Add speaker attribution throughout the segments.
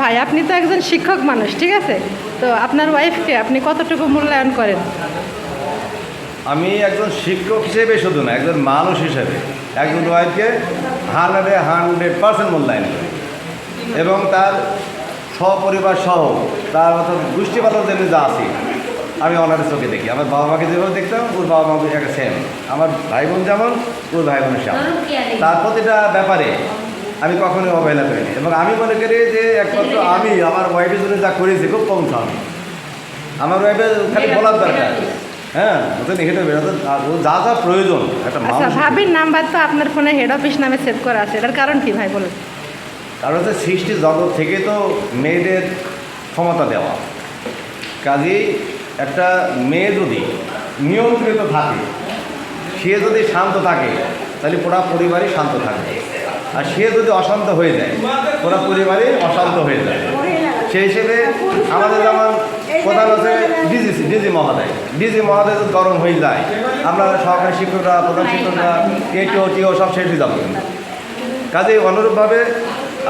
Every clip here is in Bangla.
Speaker 1: ভাই আপনি তো একজন শিক্ষক মানুষ ঠিক আছে? তো আপনার ওয়াইফকে আপনি কতটুকু মূল্যায়ন করেন?
Speaker 2: আমি একজন শিক্ষক হিসেবে শুধু না একজন মানুষ হিসেবে একজন ওয়াইফকে হান্ড্রেডে হান্ড্রেড পার্সেন্ট মূল্যায়ন করি। এবং তার সপরিবার সহ তার মতো গোষ্ঠীপালক যেন যা আছে আমি ওনাদের চোখে দেখি। আমার বাবা মাকে যেভাবে দেখতাম ওর বাবা মাকে একটা সেম আমার ভাই বোন যেমন ওর ভাই বোনের সেমন তার প্রতিটা ব্যাপারে আমি কখনোই অবহেলা করিনি। এবং আমি মনে করি যে একমাত্র আমি আমার ওয়াইফের জন্য যা করেছি খুব কম স্বামী আমার ওয়াইফের খালি বলার দরকার। হ্যাঁ ওটা দেবে ও যা যা প্রয়োজন একটা
Speaker 1: আচ্ছা ভাবির নাম্বার তো আপনার ফোনে হেড অফিস নামে সেভ করা আছে। এটার কারণ কি ভাই বলুন।
Speaker 2: কারণ হচ্ছে সৃষ্টি জগৎ থেকে তো মেয়েদের ক্ষমতা দেওয়া। কাজেই একটা মেয়ে যদি নিয়ন্ত্রিত থাকে সে যদি শান্ত থাকে তাহলে পুরা পরিবারই শান্ত থাকবে আর সে যদি অশান্ত হয়ে যায়, পুরা পরিবারই অশান্ত হয়ে যায়। সেই হিসেবে আমাদের যেমন প্রধান হচ্ছে ডিজি ডিজি মহোদয়। ডিজি মহোদয় যদি গরম হয়ে যায়, আমরা সহকারী শিক্ষকরা, প্রধান শিক্ষকরা, কেটিও, টিও সব শেষ হয়ে যাব। কাজে অনুরূপভাবে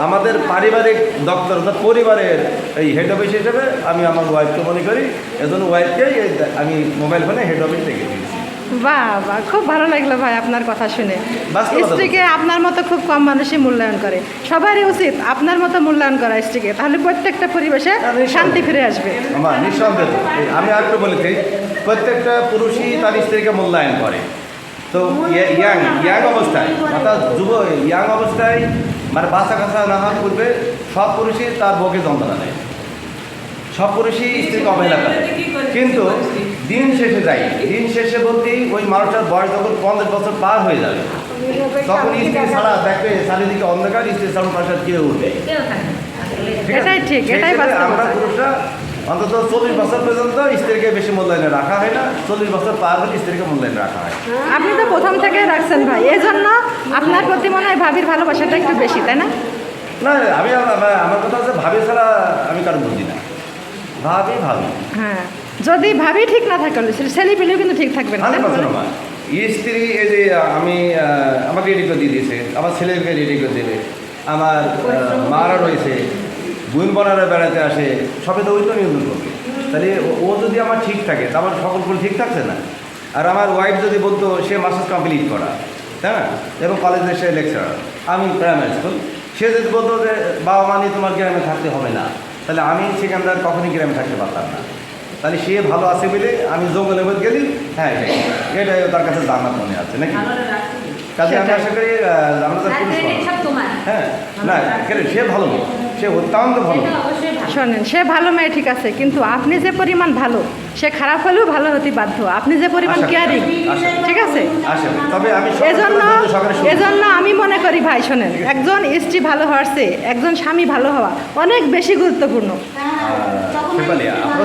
Speaker 2: আমাদের পারিবারিক দপ্তর অর্থাৎ পরিবারের এই হেড অফিস হিসেবে আমি আমার ওয়াইফকে মনে করি, এজন্য ওয়াইফকেই আমি মোবাইল ফোনে হেড অফিস থেকে দিয়েছি।
Speaker 1: বাহ বাহ খুব ভালো লাগল ভাই আপনার কথা শুনে। স্ত্রীকে আপনার মতো খুব কম মানুষই মূল্যায়ন করে। সবারই উচিত আপনার মতো মূল্যায়ন করা স্ত্রীকে তাহলে প্রত্যেকটা পরিবেশে শান্তি ফিরে আসবে।
Speaker 2: আমি আরেকটু বলেছি প্রত্যেকটা পুরুষই তার স্ত্রীকে মূল্যায়ন করে। তো ইয়াং ইয়াং অবস্থায় অর্থাৎ যুব ইয়াং অবস্থায় মানে বাচ্চা কাছা না হওয়ার পূর্বে সব পুরুষই তার বউকে যন্ত্রণা দেয় সব পুরুষই স্ত্রীকে অবহেলা করে। কিন্তু দিন শেষে যাই। দিন শেষে বলতেই ওই মানুষটার বয়স যখন পঞ্চাশ বছর পার হয়ে যাবে তখন স্ত্রী ছাড়া দেখবে চারিদিকে অন্ধকার স্ত্রী ছাড়া পাশে কেউ উঠবে। আমরা পুরুষরা অন্তত চল্লিশ বছর পর্যন্ত স্ত্রীকে বেশি মূল্যায়নে রাখা হয় না চল্লিশ বছর পার হলে স্ত্রীকে মূল্যায়নে রাখা হয়।
Speaker 1: আপনি তো প্রথম থেকে রাখছেন ভাই এই জন্য আপনার প্রতি মনে হয় ভাবির ভালোবাসাটা একটু বেশি তাই না?
Speaker 2: না আমি আমার আমার কথা হচ্ছে ভাবি ছাড়া আমি কারও বুঝি না। ভাবি ভাবি।
Speaker 1: হ্যাঁ। যদি ভাবি ঠিক না থাকে ছেলে পেলেও কিন্তু ঠিক থাকবে না। তাই না?
Speaker 2: পার্সেন্ট স্ত্রী এই যে আমি আমাকে রেডি করে দিয়ে দিয়েছে আমার ছেলেকে রেডি করে দেবে আমার মারা রয়েছে বোন বোনারা বেড়াতে আসে সবে তো ওই তো নিয়ন্ত্রণ করবে। তাহলে ও- যদি আমার ঠিক থাকে তা আমার সকল ফুল ঠিক থাকছে না? আর আমার ওয়াইফ যদি বলতো সে মাস্টার্স কমপ্লিট করা। তাই না? এবং কলেজে সে লেকচারার আমি প্রাইমারি স্কুল সে যদি বলতো যে বাবা মা নিয়ে তোমার গ্রামে থাকতে হবে না। তাহলে আমি সেখানকার কখনই গ্রামে থাকতে পারতাম না। তাহলে সে ভালো আছে বলে আমি জঙ্গলের মধ্যে গেলি? হ্যাঁ এটাই এটাই তার কাছে জান্নাত মনে আছে নাকি? কাজে আমি আশা করি আমরা। হ্যাঁ না সে ভালো মেয়ে। সে অত্যন্ত ভালো
Speaker 1: শোনেন সে ভালো মেয়ে ঠিক আছে কিন্তু আপনি যে পরিমাণ ভালো সে খারাপ হলেও ভালো হতে বাধ্য। আপনি যে পরিমাণ কেয়ারিং ঠিক আছে?
Speaker 2: তবে আমি
Speaker 1: এজন্য এজন্য আমি মনে করি ভাই শোনেন একজন স্ত্রী ভালো হওয়ার চেয়ে একজন স্বামী ভালো হওয়া অনেক বেশি গুরুত্বপূর্ণ।
Speaker 2: আপনার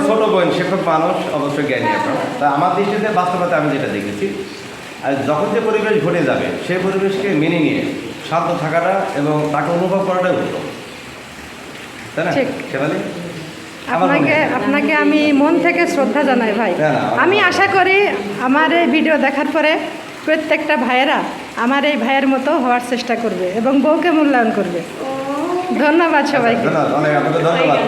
Speaker 2: ছোট বোন শিক্ষক মানুষ অবশ্যই জ্ঞানী আপনার তা আমার দৃষ্টিতে বাস্তবতা আমি যেটা দেখেছি আর যখন যে পরিবেশ ঘটে যাবে সেই পরিবেশকে মেনে নিয়ে শান্ত থাকাটা এবং তাকে অনুভব করাটাই উত্তম। তাই না
Speaker 1: ঠিক।
Speaker 2: শেফালি?
Speaker 1: আপনাকে আপনাকে আমি মন থেকে শ্রদ্ধা জানাই ভাই। আমি আশা করি আমার এই ভিডিও দেখার পরে প্রত্যেকটা ভাইয়েরা আমার এই ভাইয়ের মতো হওয়ার চেষ্টা করবে এবং বউকে মূল্যায়ন করবে। ধন্যবাদ সবাইকে।
Speaker 2: আপনাকে ধন্যবাদ।